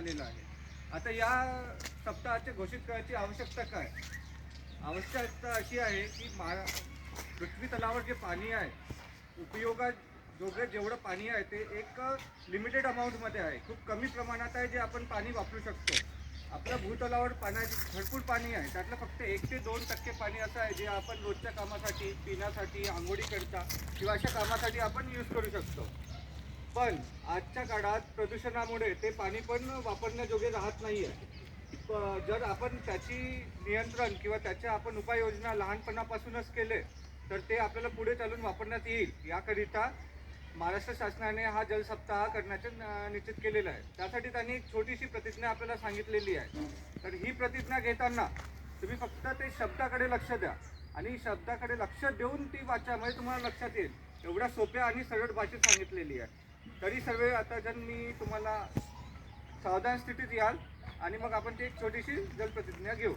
आलेलं आहे. आता या सप्ताहाचे घोषित करायची आवश्यकता काय? आवश्यकता अशी आहे की मा पृथ्वी तलावर जे पाणी आहे उपयोगात जोगे जेवढं पाणी आहे ते एक लिमिटेड अमाऊंटमध्ये आहे. खूप कमी प्रमाणात आहे जे आपण पाणी वापरू शकतो. आपल्या भूतलावर पाण्याचे भरपूर पाणी आहे. त्यातलं फक्त एक ते दोन टक्के पाणी असं आहे जे आपण रोजच्या कामासाठी पिण्यासाठी आंघोळीकरता किंवा अशा कामासाठी आपण यूज करू शकतो. पण आजच्या काळात प्रदूषणामुळे ते पाणी पण वापरण्याजोगे राहत नाही आहे जर आपण त्याची नियंत्रण किंवा त्याच्या आपण उपाययोजना लहानपणापासूनच केले तर ते आपल्याला पुढे चालून वापरण्यात येईल. याकरिता महाराष्ट्र शासनाने हा जलसप्ताह करण्याचे निश्चित केलेलं आहे. त्यासाठी त्यांनी एक छोटीशी प्रतिज्ञा आपल्याला सांगितलेली आहे. तर ही प्रतिज्ञा घेताना तुम्ही फक्त ते शब्दाकडे लक्ष द्या आणि शब्दाकडे लक्ष देऊन ती वाचा म्हणजे तुम्हाला लक्षात येईल. एवढ्या सोप्या आणि सरळ भाषेत सांगितलेली आहे. तरी सर्व आता जर मी तुम्हाला सावधान स्थितीत याल आणि मग आपण ती एक छोटीशी जलप्रतिज्ञा घेऊ.